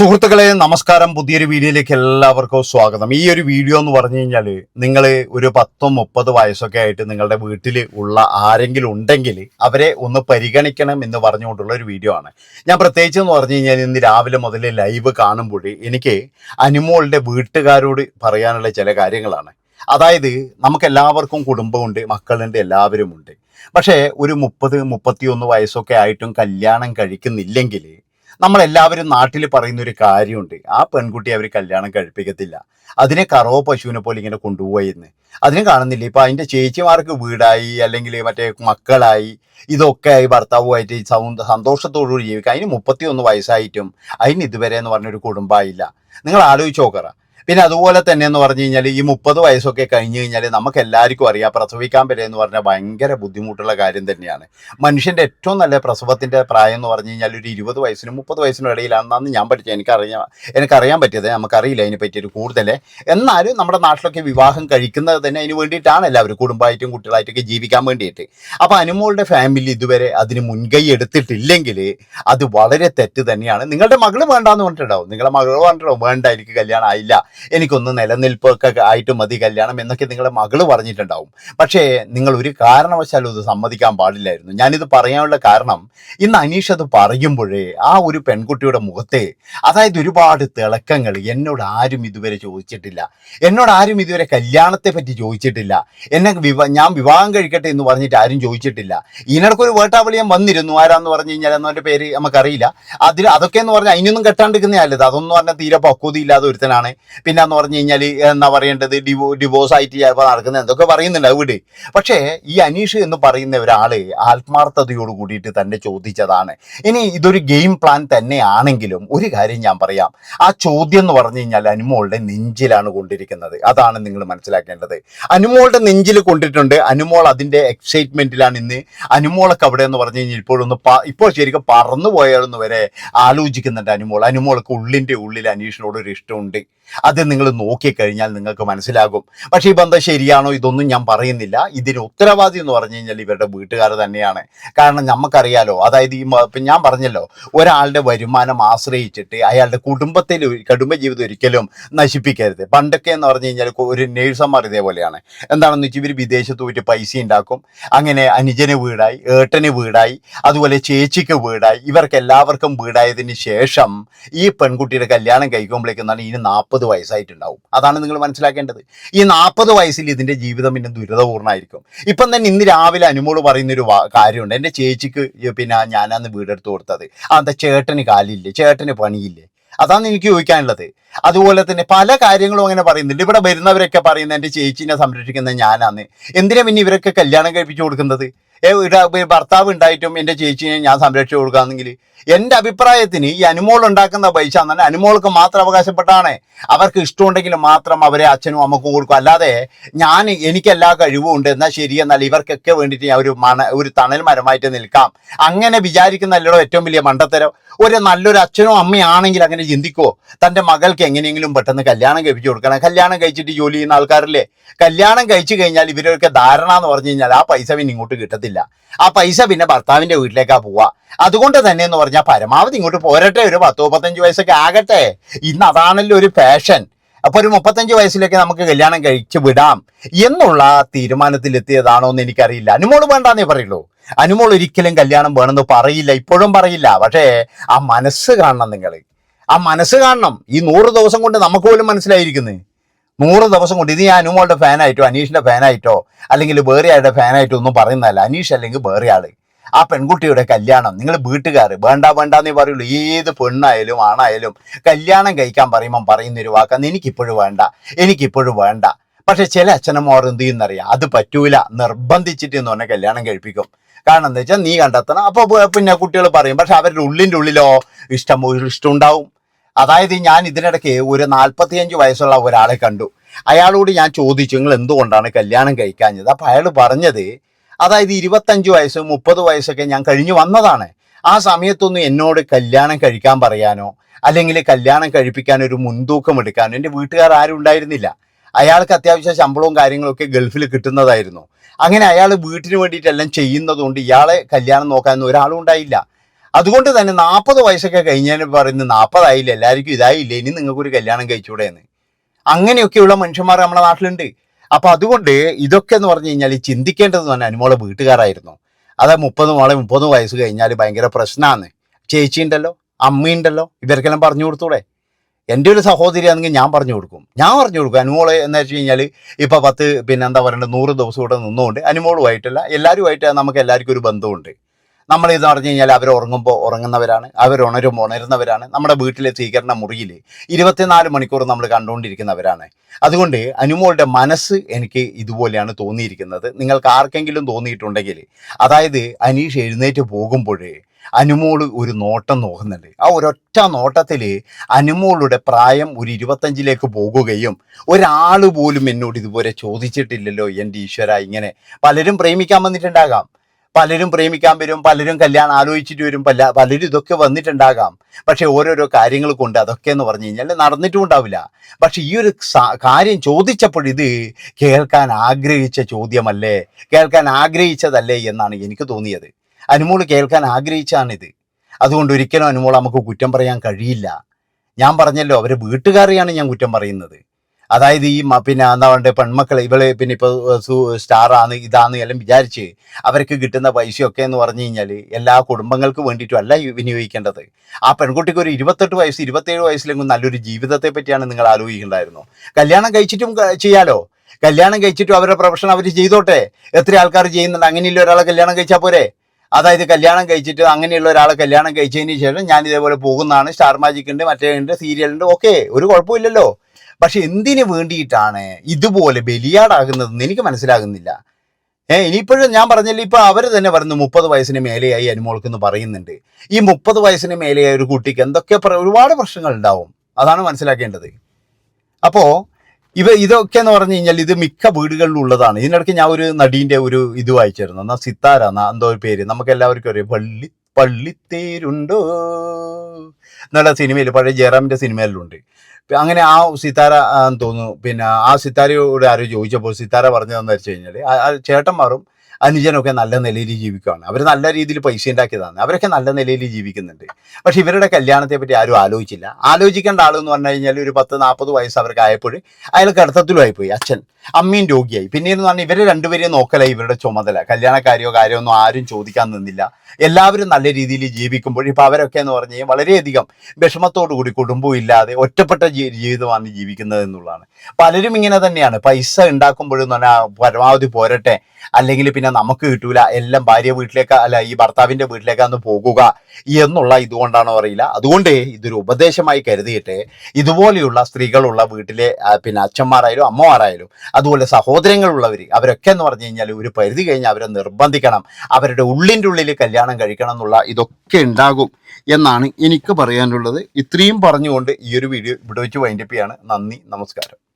സുഹൃത്തുക്കളെ നമസ്കാരം. പുതിയൊരു വീഡിയോയിലേക്ക് എല്ലാവർക്കും സ്വാഗതം. ഈ ഒരു വീഡിയോ എന്ന് പറഞ്ഞു കഴിഞ്ഞാൽ നിങ്ങൾ ഒരു പത്തോ മുപ്പത് വയസ്സൊക്കെ ആയിട്ട് നിങ്ങളുടെ വീട്ടിൽ ഉള്ള ആരെങ്കിലും ഉണ്ടെങ്കിൽ അവരെ ഒന്ന് പരിഗണിക്കണം എന്ന് പറഞ്ഞുകൊണ്ടുള്ള ഒരു വീഡിയോ ആണ്. ഞാൻ പ്രത്യേകിച്ച് എന്ന് പറഞ്ഞു കഴിഞ്ഞാൽ ഇന്ന് രാവിലെ മുതൽ ലൈവ് കാണുമ്പോൾ എനിക്ക് അനുമോളുടെ വീട്ടുകാരോട് പറയാനുള്ള ചില കാര്യങ്ങളാണ്. അതായത് നമുക്ക് എല്ലാവർക്കും കുടുംബമുണ്ട് മക്കളുണ്ട് എല്ലാവരും ഉണ്ട് പക്ഷേ ഒരു മുപ്പത് മുപ്പത്തിയൊന്ന് വയസ്സൊക്കെ ആയിട്ടും കല്യാണം കഴിക്കുന്നില്ലെങ്കിൽ നമ്മളെല്ലാവരും നാട്ടിൽ പറയുന്ന ഒരു കാര്യമുണ്ട്. ആ പെൺകുട്ടി അവർ കല്യാണം കഴിപ്പിക്കത്തില്ല. അതിനെ കറവ പശുവിനെ പോലെ ഇങ്ങനെ കൊണ്ടുപോയെന്ന്. അതിനെ കാണുന്നില്ല? ഇപ്പൊ അതിന്റെ ചേച്ചിമാർക്ക് വീടായി അല്ലെങ്കിൽ മറ്റേ മക്കളായി ഇതൊക്കെ ആയി ഭർത്താവുമായിട്ട് സന്തോഷത്തോടുകൂടി ജീവിക്കുക അതിന് മുപ്പത്തിയൊന്ന് വയസ്സായിട്ടും അതിന് ഇതുവരെ എന്ന് പറഞ്ഞൊരു കുടുംബമായില്ല നിങ്ങൾ ആലോചിച്ച് നോക്കറ. പിന്നെ അതുപോലെ തന്നെ എന്ന് പറഞ്ഞു കഴിഞ്ഞാൽ ഈ മുപ്പത് വയസ്സൊക്കെ കഴിഞ്ഞു കഴിഞ്ഞാൽ നമുക്ക് എല്ലാവർക്കും അറിയാം പ്രസവിക്കാൻ വരെ എന്ന് പറഞ്ഞാൽ ഭയങ്കര ബുദ്ധിമുട്ടുള്ള കാര്യം തന്നെയാണ്. മനുഷ്യന്റെ ഏറ്റവും നല്ല പ്രസവത്തിന്റെ പ്രായം എന്ന് പറഞ്ഞു കഴിഞ്ഞാൽ ഒരു ഇരുപത് വയസ്സിനും മുപ്പത് വയസ്സിനും ഇടയിലാണെന്നാണ് ഞാൻ പഠിച്ചത്. എനിക്കറിയാം എനിക്കറിയാൻ പറ്റിയത് നമുക്കറിയില്ല അതിനെ പറ്റിയൊരു കൂടുതൽ എന്നാലും നമ്മുടെ നാട്ടിലൊക്കെ വിവാഹം കഴിക്കുന്നത് തന്നെ അതിന് വേണ്ടിയിട്ടാണ് എല്ലാവരും കുടുംബമായിട്ടും കുട്ടികളായിട്ടൊക്കെ ജീവിക്കാൻ വേണ്ടിയിട്ട്. അപ്പോൾ അനുമോളുടെ ഫാമിലി ഇതുവരെ അതിന് മുൻകൈ എടുത്തിട്ടില്ലെങ്കിൽ അത് വളരെ തെറ്റ് തന്നെയാണ്. നിങ്ങളുടെ മകൾ വേണ്ടാന്ന് പറഞ്ഞിട്ടുണ്ടാവും. നിങ്ങളുടെ മകൾ പറഞ്ഞിട്ടുണ്ടാവും വേണ്ട എനിക്ക് കല്യാണം ആയില്ല. എനിക്കൊന്ന് നിലനിൽപ്പൊക്കെ ആയിട്ട് മതി കല്യാണം എന്നൊക്കെ നിങ്ങളുടെ മകൾ പറഞ്ഞിട്ടുണ്ടാവും. പക്ഷേ നിങ്ങൾ ഒരു കാരണവശാലും ഇത് സമ്മതിക്കാൻ പാടില്ലായിരുന്നു. ഞാനിത് പറയാനുള്ള കാരണം ഇന്ന് അനീഷ് അത് പറയുമ്പോഴേ ആ ഒരു പെൺകുട്ടിയുടെ മുഖത്തെ അതായത് ഒരുപാട് തിളക്കങ്ങൾ എന്നോട് ആരും ഇതുവരെ ചോദിച്ചിട്ടില്ല. എന്നോട് ആരും ഇതുവരെ കല്യാണത്തെ പറ്റി ചോദിച്ചിട്ടില്ല. എന്നെ വിവാ ഞാൻ വിവാഹം കഴിക്കട്ടെ എന്ന് പറഞ്ഞിട്ട് ആരും ചോദിച്ചിട്ടില്ല. ഇതിനിടക്കൊരു വേട്ടാവളിയം വന്നിരുന്നു. ആരാന്ന് പറഞ്ഞു കഴിഞ്ഞാൽ എന്നവന്റെ പേര് നമുക്കറിയില്ല. അതിൽ അതൊക്കെ എന്ന് പറഞ്ഞാൽ അതിനൊന്നും കെട്ടാണ്ടിരിക്കുന്നതല്ലത് അതൊന്നും പറഞ്ഞാൽ തീരെ പക്വതയില്ലാതെ ഒരുത്തനാണ്. പിന്നെ എന്ന് പറഞ്ഞു കഴിഞ്ഞാൽ എന്നാ പറയേണ്ടത്? ഡിവോ ഡിവോഴ്സ് ആയിട്ട് ചിലപ്പോൾ നടക്കുന്നത് എന്തൊക്കെ പറയുന്നുണ്ട്? അവിടെ പക്ഷേ ഈ അനീഷ് എന്ന് പറയുന്ന ഒരാൾ ആത്മാർത്ഥതയോട് കൂടിയിട്ട് തന്നെ ചോദിച്ചതാണ്. ഇനി ഇതൊരു ഗെയിം പ്ലാൻ തന്നെയാണെങ്കിലും ഒരു കാര്യം ഞാൻ പറയാം. ആ ചോദ്യം എന്ന് പറഞ്ഞു കഴിഞ്ഞാൽ അനുമോളുടെ നെഞ്ചിലാണ് കൊണ്ടിരിക്കുന്നത്. അതാണ് നിങ്ങൾ മനസ്സിലാക്കേണ്ടത്. അനുമോളുടെ നെഞ്ചിൽ കൊണ്ടിട്ടുണ്ട്. അനുമോൾ അതിന്റെ എക്സൈറ്റ്മെന്റിലാണ് ഇന്ന്. അനുമോളൊക്കെ അവിടെ എന്ന് പറഞ്ഞു കഴിഞ്ഞാൽ ഇപ്പോഴൊന്ന് ഇപ്പോൾ ശരിക്കും പറന്നു പോയാലൊന്നു വരെ ആലോചിക്കുന്നുണ്ട് അനുമോൾ. അനുമോൾക്ക് ഉള്ളിന്റെ ഉള്ളിൽ അനീഷിനോട് ഒരു ഇഷ്ടമുണ്ട് അത് നിങ്ങൾ നോക്കിക്കഴിഞ്ഞാൽ നിങ്ങൾക്ക് മനസ്സിലാകും. പക്ഷേ ഈ ബന്ധം ശരിയാണോ ഇതൊന്നും ഞാൻ പറയുന്നില്ല. ഇതിന് ഉത്തരവാദി എന്ന് പറഞ്ഞു കഴിഞ്ഞാൽ ഇവരുടെ വീട്ടുകാർ തന്നെയാണ്. കാരണം നമുക്കറിയാലോ അതായത് ഈ ഞാൻ പറഞ്ഞല്ലോ ഒരാളുടെ വരുമാനം ആശ്രയിച്ചിട്ട് അയാളുടെ കുടുംബത്തിൽ കുടുംബ ജീവിതം ഒരിക്കലും നശിപ്പിക്കരുത്. പണ്ടൊക്കെ എന്ന് പറഞ്ഞു കഴിഞ്ഞാൽ ഒരു നേഴ്സന്മാർ ഇതേപോലെയാണ്. എന്താണെന്ന് വെച്ചാൽ ഇവർ വിദേശത്ത് പോയിട്ട് പൈസ ഉണ്ടാക്കും. അങ്ങനെ അനുജന് വീടായി ഏട്ടന് വീടായി അതുപോലെ ചേച്ചിക്ക് വീടായി. ഇവർക്ക് എല്ലാവർക്കും വീടായതിന് ശേഷം ഈ പെൺകുട്ടിയുടെ കല്യാണം കഴിക്കുമ്പോഴേക്കും എന്നാണ് ഇനി നാൽപ്പത് വയസ്സായിട്ടുണ്ടാവും. അതാണ് നിങ്ങൾ മനസ്സിലാക്കേണ്ടത്. ഈ നാൽപ്പത് വയസ്സിൽ ഇതിന്റെ ജീവിതം പിന്നെ ദുരിതപൂർണമായിരിക്കും ഇപ്പം തന്നെ ഇന്ന് രാവിലെ അനുമോൾ പറയുന്നൊരു കാര്യമുണ്ട്. എന്റെ ചേച്ചിക്ക് പിന്നെ ഞാനന്ന് വീടെടുത്ത് കൊടുത്തത്. എന്താ ചേട്ടന് കാലില്ലേ? ചേട്ടന് പണിയില്ലേ? അതാണ് എനിക്ക് ചോദിക്കാനുള്ളത്. അതുപോലെ തന്നെ പല കാര്യങ്ങളും അങ്ങനെ പറയുന്നുണ്ട്. ഇവിടെ വരുന്നവരൊക്കെ പറയുന്നത് എന്റെ ചേച്ചിനെ സംരക്ഷിക്കുന്ന ഞാനാണ്. എന്തിനാ പിന്നെ ഇവരൊക്കെ കല്യാണം കഴിപ്പിച്ചു കൊടുക്കുന്നത്? ഭർത്താവ് ഉണ്ടായിട്ടും എന്റെ ചേച്ചിയെ ഞാൻ സംരക്ഷിച്ചു കൊടുക്കാമെങ്കിൽ എന്റെ അഭിപ്രായത്തിന് ഈ അനുമോൾ ഉണ്ടാക്കുന്ന പൈസ എന്നാൽ അനുമോൾക്ക് മാത്രം അവകാശപ്പെട്ടാണ്. അവർക്ക് ഇഷ്ടമുണ്ടെങ്കിൽ മാത്രം അവരെ അച്ഛനും അമ്മക്കും കൊടുക്കും. അല്ലാതെ ഞാൻ എനിക്കെല്ലാ കഴിവും ഉണ്ട് എന്നാൽ ശരി എന്നാൽ ഇവർക്കൊക്കെ വേണ്ടിയിട്ട് ഞാൻ ഒരു മണ ഒരു തണൽ മരമായിട്ട് നിൽക്കാം. അങ്ങനെ വിചാരിക്കുന്നല്ലോ ഏറ്റവും വലിയ മണ്ടത്തരം. ഒരു നല്ലൊരു അച്ഛനോ അമ്മയാണെങ്കിൽ അങ്ങനെ ചിന്തിക്കോ. തന്റെ മകൾക്ക് എങ്ങനെയെങ്കിലും പെട്ടെന്ന് കല്യാണം കഴിപ്പിച്ചു കൊടുക്കണം. കല്യാണം കഴിച്ചിട്ട് ജോലി ചെയ്യുന്ന ആൾക്കാരില്ലേ? കല്യാണം കഴിച്ചു കഴിഞ്ഞാൽ ഇവരൊക്കെ ധാരണ എന്ന് പറഞ്ഞു കഴിഞ്ഞാൽ ആ പൈസ പിന്നെ ഇങ്ങോട്ട് കിട്ടത്തില്ല. ആ പൈസ പിന്നെ ഭർത്താവിന്റെ വീട്ടിലേക്കാ പോവുക അതുകൊണ്ട് തന്നെ എന്ന് പറഞ്ഞാൽ പരമാവധി ഇങ്ങോട്ട് പോരട്ടെ. ഒരു പത്ത് മുപ്പത്തഞ്ച് വയസ്സൊക്കെ ആകട്ടെ. ഇന്ന് അതാണല്ലോ ഒരു ഫാഷൻ അപ്പൊ ഒരു മുപ്പത്തഞ്ച് വയസ്സിലേക്ക് നമുക്ക് കല്യാണം കഴിച്ചു വിടാം എന്നുള്ള തീരുമാനത്തിലെത്തിയതാണോ എന്ന് എനിക്കറിയില്ല. അനുമോൾ വേണ്ടാന്നേ പറയുള്ളൂ. അനുമോൾ ഒരിക്കലും കല്യാണം വേണമെന്ന് പറയില്ല. ഇപ്പോഴും പറയില്ല. പക്ഷേ ആ മനസ്സ് കാണണം നിങ്ങൾ ആ മനസ്സ് കാണണം. ഈ നൂറ് ദിവസം കൊണ്ട് നമുക്ക് പോലും മനസ്സിലായിരിക്കുന്നത് നൂറ് ദിവസം കൊണ്ട് ഇത് ഞാൻ അനുമോളുടെ ഫാനായിട്ടോ അനീഷിന്റെ ഫാനായിട്ടോ അല്ലെങ്കിൽ വേറെ ആളുടെ ഫാനായിട്ടോ ഒന്നും പറയുന്നതല്ല. അനീഷ് അല്ലെങ്കിൽ വേറെ ആൾ. ആ പെൺകുട്ടിയുടെ കല്യാണം. നിങ്ങൾ വീട്ടുകാർ വേണ്ട വേണ്ട എന്നേ പറയുള്ളൂ. ഏത് പെണ്ണായാലും ആണായാലും കല്യാണം കഴിക്കാൻ പറയുമ്പം പറയുന്ന ഒരു വാക്കാന്ന് എനിക്കിപ്പോഴും വേണ്ട. എനിക്കിപ്പോഴും വേണ്ട. പക്ഷെ ചില അച്ഛനമ്മമാർ എന്ത് ചെയ്യുന്നറിയാം? അത് പറ്റൂല. നിർബന്ധിച്ചിട്ട് എന്ന് പറഞ്ഞാൽ കല്യാണം കഴിപ്പിക്കും. കാരണം എന്താ വെച്ചാൽ നീ കണ്ടെത്തണം. അപ്പോൾ പിന്നെ കുട്ടികൾ പറയും പക്ഷെ അവരുടെ ഉള്ളിന്റെ ഉള്ളിലോ ഇഷ്ടം ഇഷ്ടം ഉണ്ടാവും. അതായത് ഞാൻ ഇതിനിടയ്ക്ക് ഒരു നാൽപ്പത്തിയഞ്ച് വയസ്സുള്ള ഒരാളെ കണ്ടു. അയാളോട് ഞാൻ ചോദിച്ചു നിങ്ങൾ എന്തുകൊണ്ടാണ് കല്യാണം കഴിക്കാഞ്ഞത്? അപ്പം അയാൾ പറഞ്ഞത് അതായത് ഇരുപത്തഞ്ച് വയസ്സ് മുപ്പത് വയസ്സൊക്കെ ഞാൻ കഴിഞ്ഞു വന്നതാണ്. ആ സമയത്തൊന്നും എന്നോട് കല്യാണം കഴിക്കാൻ പറയാനോ? അല്ലെങ്കിൽ കല്യാണം കഴിപ്പിക്കാൻ ഒരു മുൻതൂക്കം എടുക്കാനോ? എന്റെ വീട്ടുകാർ ആരും ഉണ്ടായിരുന്നില്ല. അയാൾക്ക് അത്യാവശ്യം ശമ്പളവും കാര്യങ്ങളൊക്കെ ഗൾഫിൽ കിട്ടുന്നതായിരുന്നു. അങ്ങനെ അയാൾ വീട്ടിന് വേണ്ടിയിട്ടെല്ലാം ചെയ്യുന്നതുകൊണ്ട് ഇയാളെ കല്യാണം നോക്കാനൊന്നും ഒരാളും ഉണ്ടായില്ല. അതുകൊണ്ട് തന്നെ നാൽപ്പത് വയസ്സൊക്കെ കഴിഞ്ഞാൽ പറയുന്നത് നാൽപ്പതായില്ല എല്ലാവർക്കും ഇതായില്ല ഇനി നിങ്ങൾക്കൊരു കല്യാണം കഴിച്ചൂടെ എന്ന് അങ്ങനെയൊക്കെയുള്ള മനുഷ്യന്മാർ നമ്മുടെ നാട്ടിലുണ്ട്. അപ്പൊ അതുകൊണ്ട് ഇതൊക്കെ എന്ന് പറഞ്ഞു കഴിഞ്ഞാൽ ചിന്തിക്കേണ്ടത് തന്നെ അനുമോളെ വീട്ടുകാരായിരുന്നു. അതാ മുപ്പത് മോളെ മുപ്പത് വയസ്സ് കഴിഞ്ഞാൽ ഭയങ്കര പ്രശ്നമാണ് ചേച്ചി ഉണ്ടല്ലോ അമ്മയുണ്ടല്ലോ ഇവർക്കെല്ലാം പറഞ്ഞു കൊടുത്തൂടെ? എന്റെ ഒരു സഹോദരി ആണെങ്കിൽ ഞാൻ പറഞ്ഞു കൊടുക്കും. ഞാൻ പറഞ്ഞു കൊടുക്കും. അനുമോളെ എന്ന് വെച്ച് കഴിഞ്ഞാൽ ഇപ്പൊ പത്ത് പിന്നെ എന്താ പറയുക നൂറ് ദിവസം ഇവിടെ നിന്നുകൊണ്ട് അനുമോളുമായിട്ടല്ല എല്ലാവരുമായിട്ട് നമുക്ക് എല്ലാവർക്കും ഒരു ബന്ധമുണ്ട്. നമ്മൾ ഇത് പറഞ്ഞു കഴിഞ്ഞാൽ അവർ ഉറങ്ങുമ്പോൾ ഉറങ്ങുന്നവരാണ് അവർ ഉണരുമ്പോൾ ഉണരുന്നവരാണ്. നമ്മുടെ വീട്ടിലെ സ്വീകരണ മുറിയിൽ ഇരുപത്തിനാല് മണിക്കൂർ നമ്മൾ കണ്ടുകൊണ്ടിരിക്കുന്നവരാണ് അതുകൊണ്ട് അനുമോളുടെ മനസ്സ് എനിക്ക് ഇതുപോലെയാണ് തോന്നിയിരിക്കുന്നത്. നിങ്ങൾക്ക് ആർക്കെങ്കിലും തോന്നിയിട്ടുണ്ടെങ്കിൽ അതായത് അനീഷ് എഴുന്നേറ്റ് പോകുമ്പോൾ അനുമോൾ ഒരു നോട്ടം നോക്കുന്നുണ്ട്. ആ ഒരൊറ്റ നോട്ടത്തിൽ അനുമോളുടെ പ്രായം ഒരു ഇരുപത്തഞ്ചിലേക്ക് പോകുകയും ഒരാൾ പോലും എന്നോട് ഇതുപോലെ ചോദിച്ചിട്ടില്ലല്ലോ എന്റെ ഈശ്വര ഇങ്ങനെ പലരും പ്രേമിക്കാൻ വന്നിട്ടുണ്ടാകാം. പലരും പ്രേമിക്കാൻ വരും പലരും കല്യാണം ആലോചിച്ചിട്ട് വരും പല പലരും ഇതൊക്കെ വന്നിട്ടുണ്ടാകാം. പക്ഷെ ഓരോരോ കാര്യങ്ങൾ കൊണ്ട് അതൊക്കെ എന്ന് പറഞ്ഞു കഴിഞ്ഞാൽ നടന്നിട്ടും ഉണ്ടാവില്ല. പക്ഷെ ഈ ഒരു കാര്യം ചോദിച്ചപ്പോൾ ഇത് കേൾക്കാൻ ആഗ്രഹിച്ച ചോദ്യമല്ലേ? കേൾക്കാൻ ആഗ്രഹിച്ചതല്ലേ എന്നാണ് എനിക്ക് തോന്നിയത്. അനുമോൾ കേൾക്കാൻ ആഗ്രഹിച്ചാണിത് അതുകൊണ്ട് ഒരിക്കലും അനുമോൾ നമുക്ക് കുറ്റം പറയാൻ കഴിയില്ല. ഞാൻ പറഞ്ഞല്ലോ അവരെ വീട്ടുകാരെയാണ് ഞാൻ കുറ്റം പറയുന്നത്. അതായത് ഈ പിന്നെ എന്താ പറയുക പെൺമക്കളെ ഇവൾ പിന്നെ ഇപ്പോൾ സ്റ്റാറാണ് ഇതാന്ന് എല്ലാം വിചാരിച്ച് അവർക്ക് കിട്ടുന്ന പൈസയൊക്കെ എന്ന് പറഞ്ഞു കഴിഞ്ഞാൽ എല്ലാ കുടുംബങ്ങൾക്ക് വേണ്ടിയിട്ടും അല്ല വിനിയോഗിക്കേണ്ടത്. ആ പെൺകുട്ടിക്ക് ഒരു ഇരുപത്തെട്ട് വയസ്സ് ഇരുപത്തേഴ് വയസ്സിലെങ്കിലും നല്ലൊരു ജീവിതത്തെ പറ്റിയാണ് നിങ്ങൾ ആലോചിക്കേണ്ടായിരുന്നു. കല്യാണം കഴിച്ചിട്ടും ചെയ്യാലോ? കല്യാണം കഴിച്ചിട്ടും അവരുടെ പ്രൊഫഷൻ അവർ ചെയ്തോട്ടെ. എത്ര ആൾക്കാർ ചെയ്യുന്നുണ്ട്? അങ്ങനെയുള്ള ഒരാളെ കല്യാണം കഴിച്ചാൽ പോരെ? അതായത് കല്യാണം കഴിച്ചിട്ട് അങ്ങനെയുള്ള ഒരാളെ കല്യാണം കഴിച്ചതിന് ശേഷം ഞാൻ ഇതേപോലെ പോകുന്നതാണ്. സ്റ്റാർ മാജിക് ഉണ്ട് മറ്റേ ഉണ്ട് സീരിയൽ ഉണ്ട് ഓക്കെ ഒരു കുഴപ്പമില്ലല്ലോ. പക്ഷെ എന്തിനു വേണ്ടിയിട്ടാണ് ഇതുപോലെ ബലിയാടാകുന്നതെന്ന് എനിക്ക് മനസ്സിലാകുന്നില്ല. ഏഹ് ഇനിയിപ്പോഴും ഞാൻ പറഞ്ഞില്ല ഇപ്പൊ അവർ തന്നെ പറയുന്നു മുപ്പത് വയസ്സിന് മേലെയായി അനുമോൾക്ക് എന്ന് പറയുന്നുണ്ട്. ഈ മുപ്പത് വയസ്സിന് മേലെയായ ഒരു കുട്ടിക്ക് എന്തൊക്കെ ഒരുപാട് പ്രശ്നങ്ങൾ ഉണ്ടാവും. അതാണ് മനസ്സിലാക്കേണ്ടത്. അപ്പോ ഇവ ഇതൊക്കെ എന്ന് പറഞ്ഞു കഴിഞ്ഞാൽ ഇത് മിക്ക വീടുകളിലും ഉള്ളതാണ്. ഇതിനിടയ്ക്ക് ഞാൻ ഒരു നടീന്റെ ഒരു ഇത് വായിച്ചായിരുന്നു എന്നാ സിത്താര എന്നാ എന്തോ ഒരു പേര്. നമുക്ക് എല്ലാവർക്കും അറിയാം. പള്ളി പള്ളിത്തേരുണ്ടോ എന്നുള്ള സിനിമയിൽ പഴയ ജയറാമിന്റെ സിനിമയിലുണ്ട്. അങ്ങനെ ആ സിത്താര തോന്നുന്നു. പിന്നെ ആ സിത്താരയോട് ആരോ ചോദിച്ചപ്പോൾ സിത്താര പറഞ്ഞതെന്ന് വെച്ച് കഴിഞ്ഞാൽ ചേട്ടന്മാരും അനുജനൊക്കെ നല്ല നിലയിൽ ജീവിക്കുകയാണ് അവർ നല്ല രീതിയിൽ പൈസ ഉണ്ടാക്കിയതാണ്. അവരൊക്കെ നല്ല നിലയിൽ ജീവിക്കുന്നുണ്ട്. പക്ഷെ ഇവരുടെ കല്യാണത്തെ പറ്റി ആരും ആലോചിച്ചില്ല. ആലോചിക്കേണ്ട ആളെന്ന് പറഞ്ഞു കഴിഞ്ഞാൽ ഒരു പത്ത് നാൽപ്പത് വയസ്സ് അവർക്ക് ആയപ്പോൾ അയാൾ കിടത്തത്തിലുമായി പോയി അച്ഛൻ. അമ്മയും രോഗിയായി. പിന്നീട് പറഞ്ഞാൽ ഇവരെ രണ്ടുപേരെയും നോക്കലായി ഇവരുടെ ചുമതല. കല്യാണക്കാര്യോ കാര്യമൊന്നും ആരും ചോദിക്കാൻ നിന്നില്ല. എല്ലാവരും നല്ല രീതിയിൽ ജീവിക്കുമ്പോൾ ഇപ്പൊ അവരൊക്കെ എന്ന് പറഞ്ഞു കഴിഞ്ഞാൽ വളരെയധികം വിഷമത്തോടു കൂടി കുടുംബവും ഇല്ലാതെ ഒറ്റപ്പെട്ട ജീവിതമാണ് ജീവിക്കുന്നത് എന്നുള്ളതാണ്. പലരും ഇങ്ങനെ തന്നെയാണ്. പൈസ ഉണ്ടാക്കുമ്പോഴെന്ന് പറഞ്ഞാൽ പരമാവധി പോരട്ടെ. അല്ലെങ്കിൽ പിന്നെ നമുക്ക് കിട്ടൂല. എല്ലാം ഭാര്യ വീട്ടിലേക്ക് അല്ല ഈ ഭർത്താവിന്റെ വീട്ടിലേക്കാന്ന് പോകുക എന്നുള്ള ഇതുകൊണ്ടാണോ അറിയില്ല. അതുകൊണ്ട് ഇതൊരു ഉപദേശമായി കരുതിയിട്ട് ഇതുപോലെയുള്ള സ്ത്രീകളുള്ള വീട്ടിലെ പിന്നെ അച്ഛന്മാരായാലും അമ്മമാരായാലും അതുപോലെ സഹോദരങ്ങളുള്ളവർ അവരൊക്കെ എന്ന് പറഞ്ഞു കഴിഞ്ഞാൽ ഒരു പരിധി കഴിഞ്ഞ് അവരെ നിർബന്ധിക്കണം. അവരുടെ ഉള്ളിന്റെ ഉള്ളിൽ കല്യാണം കഴിക്കണം എന്നുള്ള ഇതൊക്കെ ഉണ്ടാകും എന്നാണ് എനിക്ക് പറയാനുള്ളത്. ഇത്രയും പറഞ്ഞുകൊണ്ട് ഈ ഒരു വീഡിയോ ഇവിടെ വെച്ച് വൈൻഡപ്പ് ചെയ്യാണ്. നന്ദി നമസ്കാരം.